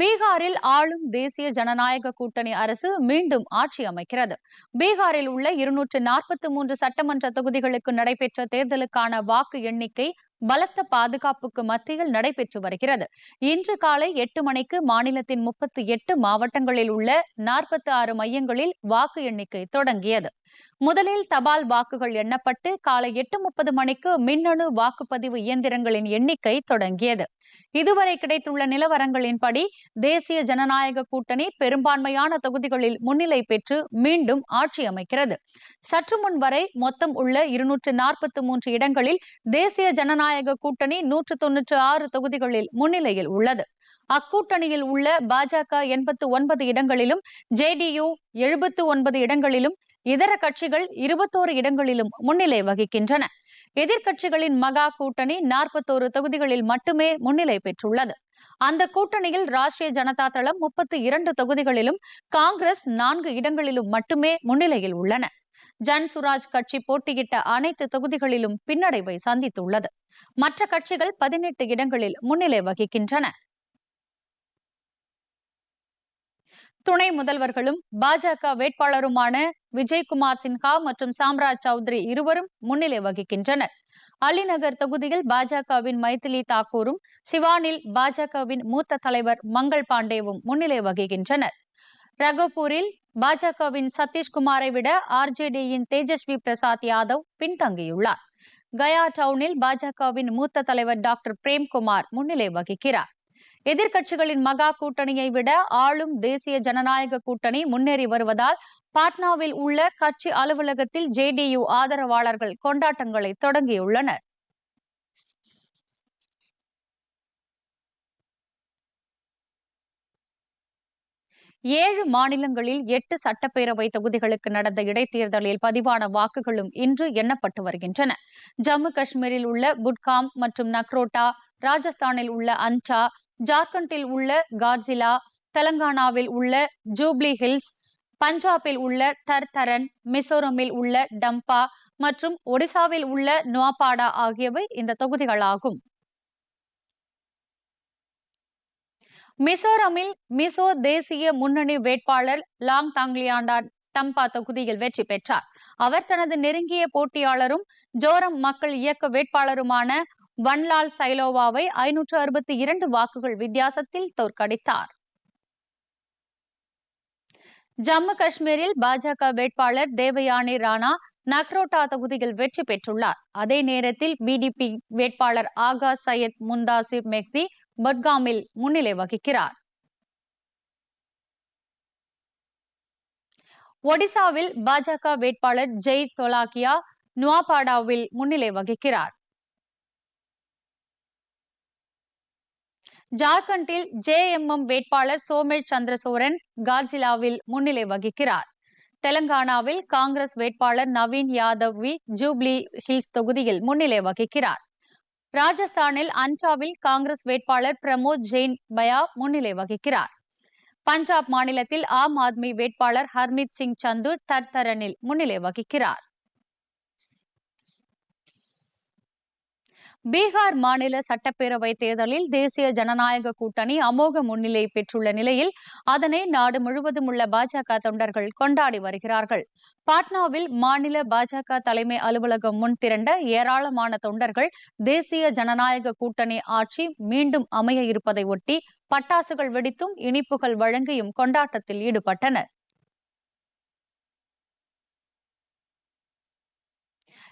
பீகாரில் ஆளும் தேசிய ஜனநாயக கூட்டணி அரசு மீண்டும் ஆட்சி அமைக்கிறது. பீகாரில் உள்ள இருநூற்று நாற்பத்தி மூன்று சட்டமன்ற தொகுதிகளுக்கு நடைபெற்ற தேர்தலுக்கான வாக்கு எண்ணிக்கை பலத்த பாதுகாப்புக்கு மத்தியில் நடைபெற்று வருகிறது. இன்று காலை எட்டு மணிக்கு மாநிலத்தின் முப்பத்தி எட்டு மாவட்டங்களில் உள்ள நாற்பத்தி ஆறு மையங்களில் வாக்கு எண்ணிக்கை தொடங்கியது. முதலில் தபால் வாக்குகள் எண்ணப்பட்டு காலை எட்டு முப்பது மணிக்கு மின்னணு வாக்குப்பதிவு இயந்திரங்களின் எண்ணிக்கை தொடங்கியது. இதுவரை கிடைத்துள்ள நிலவரங்களின்படி தேசிய ஜனநாயக கூட்டணி பெரும்பான்மையான தொகுதிகளில் முன்னிலை பெற்று மீண்டும் ஆட்சி அமைக்கிறது. சற்று முன் வரை மொத்தம் உள்ள இருநூற்று நாற்பத்தி மூன்று இடங்களில் தேசிய ஜனநாயக கூட்டணி நூற்று தொன்னூற்று ஆறு தொகுதிகளில் முன்னிலையில் உள்ளது. அக்கூட்டணியில் உள்ள பாஜக எண்பத்து ஒன்பது இடங்களிலும் ஜேடியு எழுபத்து ஒன்பது இடங்களிலும் இதர கட்சிகள் இருபத்தோரு இடங்களிலும் முன்னிலை வகிக்கின்றன. எதிர்க்கட்சிகளின் மகா கூட்டணி நாற்பத்தோரு தொகுதிகளில் மட்டுமே முன்னிலை பெற்றுள்ளது. அந்த கூட்டணியில் ராஷ்டிரிய ஜனதா தளம் முப்பத்தி இரண்டு தொகுதிகளிலும் காங்கிரஸ் நான்கு இடங்களிலும் மட்டுமே முன்னிலையில் உள்ளன. ஜன் சுராஜ் கட்சி போட்டியிட்ட அனைத்து தொகுதிகளிலும் பின்னடைவை சந்தித்துள்ளது. மற்ற கட்சிகள் பதினெட்டு இடங்களில் முன்னிலை வகிக்கின்றன. துணை முதல்வர்களும் பாஜக வேட்பாளருமான விஜய்குமார் சின்ஹா மற்றும் சாம்ராஜ் சௌத்ரி இருவரும் முன்னிலை வகிக்கின்றனர். அலிநகர் தொகுதியில் பாஜகவின் மைதிலி தாக்கூரும் சிவானில் பாஜகவின் மூத்த தலைவர் மங்கள் பாண்டேவும் முன்னிலை வகிக்கின்றனர். ரகோபூரில் பாஜகவின் சதீஷ்குமாரை விட ஆர்ஜேடியின் தேஜஸ்வி பிரசாத் யாதவ் பின்தங்கியுள்ளார். கயா டவுனில் பாஜகவின் மூத்த தலைவர் டாக்டர் பிரேம்குமார் முன்னிலை வகிக்கிறார். எதிர்க்கட்சிகளின் மகா கூட்டணியை விட ஆளும் தேசிய ஜனநாயக கூட்டணி முன்னேறி வருவதால் பாட்னாவில் உள்ள கட்சி அலுவலகத்தில் ஜேடியு ஆதரவாளர்கள் கொண்டாட்டங்களை தொடங்கியுள்ளனர். ஏழு மாநிலங்களில் எட்டு சட்டப்பேரவை தொகுதிகளுக்கு நடந்த இடைத்தேர்தலில் பதிவான வாக்குகளும் இன்று எண்ணப்பட்டு வருகின்றன. ஜம்மு காஷ்மீரில் உள்ள புட்காம் மற்றும் நக்ரோட்டா ராஜஸ்தானில் உள்ள அன்டா ஜார்க்கண்டில் உள்ள கார்சிலா தெலங்கானாவில் உள்ள ஜூப்ளி ஹில்ஸ் பஞ்சாபில் உள்ள தர்தரன் மிசோரமில் உள்ள டம்பா மற்றும் ஒடிசாவில் உள்ள நுவாபாடா ஆகியவை இந்த தொகுதிகளாகும். மிசோரமில் மிசோ தேசிய முன்னணி வேட்பாளர் லாங் தாங்லியாண்டா டம்பா தொகுதியில் வெற்றி பெற்றார். அவர் தனது நெருங்கிய போட்டியாளரும் ஜோரம் மக்கள் இயக்க வேட்பாளருமான வன்லால் சைலோவாவை ஐநூற்று அறுபத்தி இரண்டு வாக்குகள் வித்தியாசத்தில் தோற்கடித்தார். ஜம்மு காஷ்மீரில் பாஜக வேட்பாளர் தேவயானி ராணா நக்ரோட்டா தொகுதியில் வெற்றி பெற்றுள்ளார். அதே நேரத்தில் பிடிபி வேட்பாளர் ஆகா சையத் முந்தாசிர் மெக்தி பட்காமில் முன்னிலை வகிக்கிறார். ஒடிசாவில் பாஜக வேட்பாளர் ஜெய் தொலாக்கியா நுவாபாடாவில் முன்னிலை வகிக்கிறார். ஜார்க்கண்டில் ஜேஎம்எம் வேட்பாளர் சோமேஷ் சந்திரசோரன் காட்சிலாவில் முன்னிலை வகிக்கிறார். தெலங்கானாவில் காங்கிரஸ் வேட்பாளர் நவீன் யாதவ்வி ஜூப்ளி ஹில்ஸ் தொகுதியில் முன்னிலை வகிக்கிறார். ராஜஸ்தானில் அஞ்சாவில் காங்கிரஸ் வேட்பாளர் பிரமோத் ஜெயின் பயா முன்னிலை வகிக்கிறார். பஞ்சாப் மாநிலத்தில் ஆம் ஆத்மி வேட்பாளர் ஹர்மித் சிங் சந்து தர்தரனில் முன்னிலை வகிக்கிறார். பீகார் மாநில சட்டப்பேரவை தேர்தலில் தேசிய ஜனநாயக கூட்டணி அமோக முன்னிலை பெற்றுள்ள நிலையில் அதனை நாடு முழுவதும் உள்ள பாஜக தொண்டர்கள் கொண்டாடி வருகிறார்கள். பாட்னாவில் மாநில பாஜக தலைமை அலுவலகம் முன் திரண்ட ஏராளமான தொண்டர்கள் தேசிய ஜனநாயக கூட்டணி ஆட்சி மீண்டும் அமைய இருப்பதை ஒட்டி பட்டாசுகள் வெடித்தும் இனிப்புகள் வழங்கியும் கொண்டாட்டத்தில் ஈடுபட்டனர்.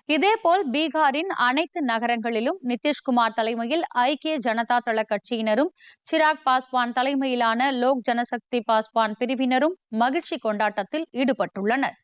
இதேபோல் பீகாரின் அனைத்து நகரங்களிலும் நிதிஷ்குமார் தலைமையில் ஐக்கிய ஜனதா தள கட்சியினரும் சிராக் பாஸ்வான் தலைமையிலான லோக் ஜனசக்தி பாஸ்வான் பிரிவினரும் மகிழ்ச்சி கொண்டாட்டத்தில் ஈடுபட்டுள்ளனர்.